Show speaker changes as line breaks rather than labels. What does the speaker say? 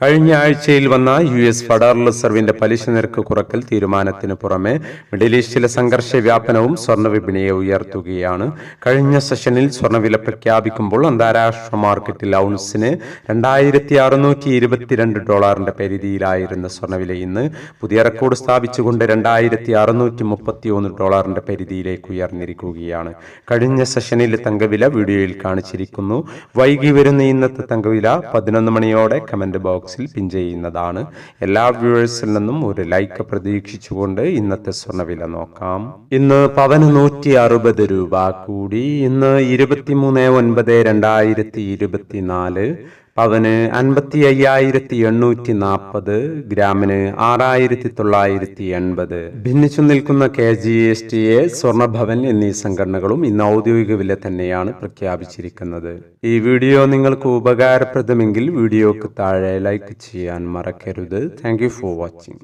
കഴിഞ്ഞ ആഴ്ചയിൽ വന്ന യു എസ് ഫെഡറൽ റിസർവിന്റെ പലിശ നിരക്ക് കുറക്കൽ തീരുമാനത്തിന് പുറമെ മിഡിൽ ഈസ്റ്റിലെ സംഘർഷ വ്യാപനവും സ്വർണവിപണിയെ ഉയർത്തുകയാണ്. കഴിഞ്ഞ സെഷനിൽ സ്വർണവില പ്രഖ്യാപിക്കുമ്പോൾ അന്താരാഷ്ട്ര മാർക്കറ്റിൽ ഔൺസിന് രണ്ടായിരത്തി അറുന്നൂറ്റി ഇരുപത്തിരണ്ട് ഡോളറിന്റെ പരിധിയിലായിരുന്ന സ്വർണവില ഇന്ന് പുതിയ റെക്കോർഡ് സ്ഥാപിച്ചുകൊണ്ട് രണ്ടായിരത്തി അറുന്നൂറ്റി മുപ്പത്തി ഒന്ന് ഡോളറിന്റെ പരിധിയിലേക്ക് ഉയർന്നിരിക്കുകയാണ്. കഴിഞ്ഞ സെഷനിൽ തങ്കവില വീഡിയോയിൽ കാണിച്ചിരിക്കുന്നു. വൈകി വരുന്ന ഇന്നത്തെ തങ്കവില പതിനൊന്ന് മണിയോടെ കമന്റ് ബോക്സിൽ പിൻ ചെയ്യുന്നതാണ്. എല്ലാ വ്യൂവേഴ്സിൽ നിന്നും ഒരു ലൈക്ക് പ്രതീക്ഷിച്ചുകൊണ്ട് ഇന്നത്തെ സ്വർണവില നോക്കാം. ഇന്ന് പവന് നൂറ്റി അറുപത് രൂപ കൂടി. ഇന്ന് ഇരുപത്തിമൂന്ന് ഒൻപത് രണ്ടായിരത്തി ഇരുപത്തിനാല് പവന് അൻപത്തി അയ്യായിരത്തി എണ്ണൂറ്റി നാൽപ്പത് ഗ്രാമിന് ആറായിരത്തി തൊള്ളായിരത്തി എൺപത് ഭിന്നിച്ചു നിൽക്കുന്ന K G S T A Swarnabhavan എന്നീ സംഘടനകളും ഇന്ന് ഔദ്യോഗിക വില തന്നെയാണ് പ്രഖ്യാപിച്ചിരിക്കുന്നത്. ഈ വീഡിയോ നിങ്ങൾക്ക് ഉപകാരപ്രദമെങ്കിൽ വീഡിയോക്ക് താഴെ ലൈക്ക് ചെയ്യാൻ മറക്കരുത്. Thank for watching